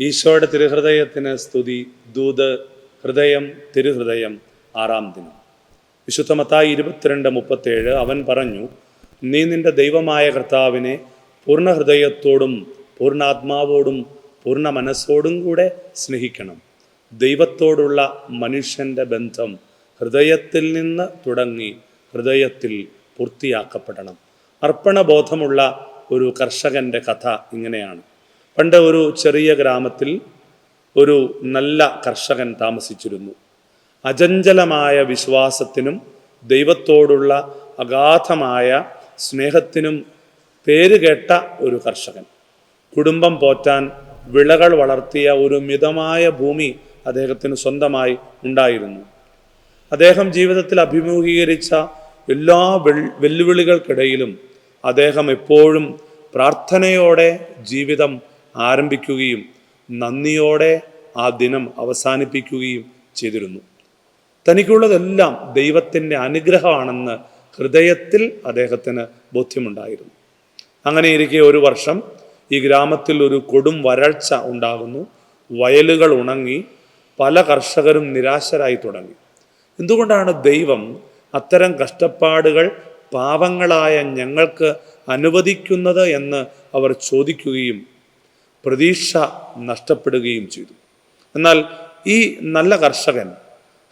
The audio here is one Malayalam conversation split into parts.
ഈശോയുടെ തിരുഹൃദയത്തിന് സ്തുതി. ദൂത് ഹൃദയം തിരുഹൃദയം ആറാം ദിനം. വിശുദ്ധമത്തായി ഇരുപത്തിരണ്ട് മുപ്പത്തേഴ് അവൻ പറഞ്ഞു നീ നിന്റെ ദൈവമായ കർത്താവിനെ പൂർണ ഹൃദയത്തോടും പൂർണാത്മാവോടും പൂർണ മനസ്സോടും കൂടെ സ്നേഹിക്കണം. ദൈവത്തോടുള്ള മനുഷ്യന്റെ ബന്ധം ഹൃദയത്തിൽ നിന്ന് തുടങ്ങി ഹൃദയത്തിൽ പൂർത്തിയാക്കപ്പെടണം. അർപ്പണബോധമുള്ള ഒരു കർഷകന്റെ കഥ ഇങ്ങനെയാണ്. പണ്ട് ഒരു ചെറിയ ഗ്രാമത്തിൽ ഒരു നല്ല കർഷകൻ താമസിച്ചിരുന്നു. അചഞ്ചലമായ വിശ്വാസത്തിനും ദൈവത്തോടുള്ള അഗാധമായ സ്നേഹത്തിനും പേരുകേട്ട ഒരു കർഷകൻ. കുടുംബം പോറ്റാൻ വിളകൾ വളർത്തിയ ഒരു മിതമായ ഭൂമി അദ്ദേഹത്തിന് സ്വന്തമായി ഉണ്ടായിരുന്നു. അദ്ദേഹം ജീവിതത്തിൽ അഭിമുഖീകരിച്ച എല്ലാ വെല്ലുവിളികൾക്കിടയിലും അദ്ദേഹം എപ്പോഴും പ്രാർത്ഥനയോടെ ജീവിതം ആരംഭിക്കുകയും നന്ദിയോടെ ആ ദിനം അവസാനിപ്പിക്കുകയും ചെയ്തിരുന്നു. തനിക്കുള്ളതെല്ലാം ദൈവത്തിന്റെ അനുഗ്രഹമാണെന്ന് ഹൃദയത്തിൽ അദ്ദേഹത്തിന് ബോധ്യമുണ്ടായിരുന്നു. അങ്ങനെ ഇരിക്കെ ഒരു വർഷം ഈ ഗ്രാമത്തിൽ ഒരു കൊടും വരൾച്ച ഉണ്ടാകുന്നു. വയലുകൾ ഉണങ്ങി പല കർഷകരും നിരാശരായി തുടങ്ങി. എന്തുകൊണ്ടാണ് ദൈവം അത്തരം കഷ്ടപ്പാടുകൾ പാവങ്ങളായ ഞങ്ങൾക്ക് അനുവദിക്കുന്നത് എന്ന് അവർ ചോദിക്കുകയും പ്രതീക്ഷ നഷ്ടപ്പെടുകയും ചെയ്തു. എന്നാൽ ഈ നല്ല കർഷകൻ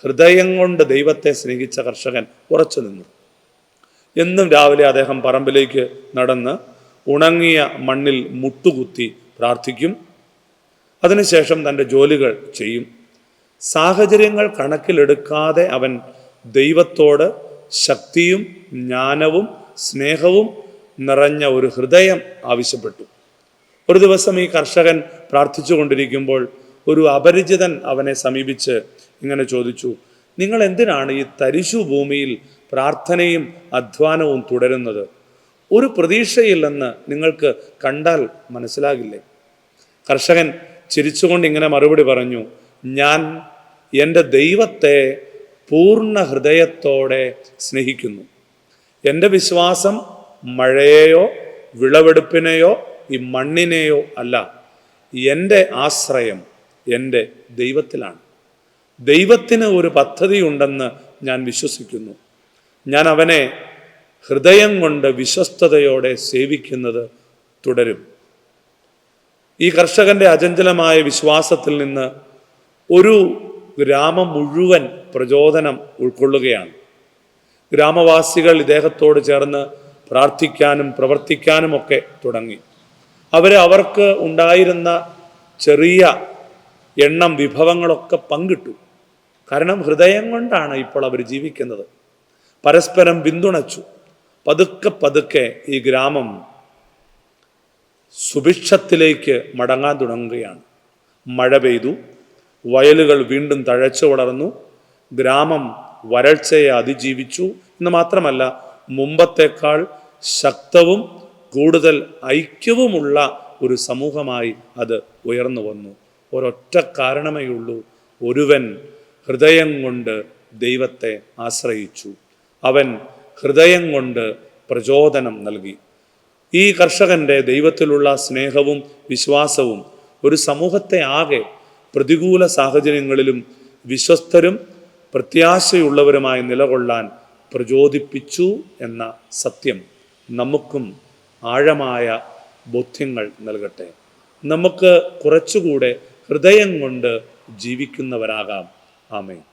ഹൃദയം കൊണ്ട് ദൈവത്തെ സ്നേഹിച്ച കർഷകൻ ഉറച്ചു നിന്നു. എന്നും രാവിലെ അദ്ദേഹം പറമ്പിലേക്ക് നടന്ന് ഉണങ്ങിയ മണ്ണിൽ മുട്ടുകുത്തി പ്രാർത്ഥിക്കും. അതിനുശേഷം തന്റെ ജോലികൾ ചെയ്യും. സാഹചര്യങ്ങൾ കണക്കിലെടുക്കാതെ അവൻ ദൈവത്തോട് ശക്തിയും ജ്ഞാനവും സ്നേഹവും നിറഞ്ഞ ഒരു ഹൃദയം ആവശ്യപ്പെട്ടു. ഒരു ദിവസം ഈ കർഷകൻ പ്രാർത്ഥിച്ചു കൊണ്ടിരിക്കുമ്പോൾ ഒരു അപരിചിതൻ അവനെ സമീപിച്ച് ഇങ്ങനെ ചോദിച്ചു നിങ്ങൾ എന്തിനാണ് ഈ തരിശു ഭൂമിയിൽ പ്രാർത്ഥനയും അധ്വാനവും തുടരുന്നത്? ഒരു പ്രതീക്ഷയില്ലെന്ന് നിങ്ങൾക്ക് കണ്ടാൽ മനസ്സിലാകില്ലേ? കർഷകൻ ചിരിച്ചുകൊണ്ട് ഇങ്ങനെ മറുപടി പറഞ്ഞു ഞാൻ എന്റെ ദൈവത്തെ പൂർണ ഹൃദയത്തോടെ സ്നേഹിക്കുന്നു. എന്റെ വിശ്വാസം മഴയെയോ വിളവെടുപ്പിനെയോ ഈ മണ്ണിനെയോ അല്ല എന്റെ ആശ്രയം എന്റെ ദൈവത്തിലാണ്. ദൈവത്തിന് ഒരു പദ്ധതി ഉണ്ടെന്ന് ഞാൻ വിശ്വസിക്കുന്നു. ഞാൻ അവനെ ഹൃദയം കൊണ്ട് വിശ്വസ്തയോടെ സേവിക്കുന്നത് തുടരും. ഈ കർഷകന്റെ അചഞ്ചലമായ വിശ്വാസത്തിൽ നിന്ന് ഒരു ഗ്രാമം മുഴുവൻ പ്രചോദനം ഉൾക്കൊള്ളുകയാണ്. ഗ്രാമവാസികൾ ഇദ്ദേഹത്തോട് ചേർന്ന് പ്രാർത്ഥിക്കാനും പ്രവർത്തിക്കാനും ഒക്കെ തുടങ്ങി. അവർ അവർക്ക് ഉണ്ടായിരുന്ന ചെറിയ എണ്ണം വിഭവങ്ങളൊക്കെ പങ്കിട്ടു. കാരണം ഹൃദയം കൊണ്ടാണ് ഇപ്പോൾ അവർ ജീവിക്കുന്നത്. പരസ്പരം പിന്തുണച്ചു. പതുക്കെ പതുക്കെ ഈ ഗ്രാമം സുഭിക്ഷത്തിലേക്ക് മടങ്ങാൻ തുടങ്ങുകയാണ്. മഴ പെയ്തു. വയലുകൾ വീണ്ടും തഴച്ചു വളർന്നു. ഗ്രാമം വരൾച്ചയെ അതിജീവിച്ചു. എന്ന് മാത്രമല്ല മുമ്പത്തേക്കാൾ ശക്തവും കൂടുതൽ ഐക്യവുമുള്ള ഒരു സമൂഹമായി അത് ഉയർന്നു വന്നു. ഒരൊറ്റ കാരണമേ ഉള്ളൂ. ഒരുവൻ ഹൃദയം കൊണ്ട് ദൈവത്തെ ആശ്രയിച്ചു. അവൻ ഹൃദയം കൊണ്ട് പ്രചോദനം നൽകി. ഈ കർഷകന്റെ ദൈവത്തിലുള്ള സ്നേഹവും വിശ്വാസവും ഒരു സമൂഹത്തെ ആകെ പ്രതികൂല സാഹചര്യങ്ങളിലും വിശ്വസ്തരും പ്രത്യാശയുള്ളവരുമായി നിലകൊള്ളാൻ പ്രചോദിപ്പിച്ചു എന്ന സത്യം നമുക്കും ആഴമായ ബോധ്യങ്ങൾ നൽകട്ടെ. നമുക്ക് കുറച്ചുകൂടെ ഹൃദയം കൊണ്ട് ജീവിക്കുന്നവരാകാം. ആമേൻ.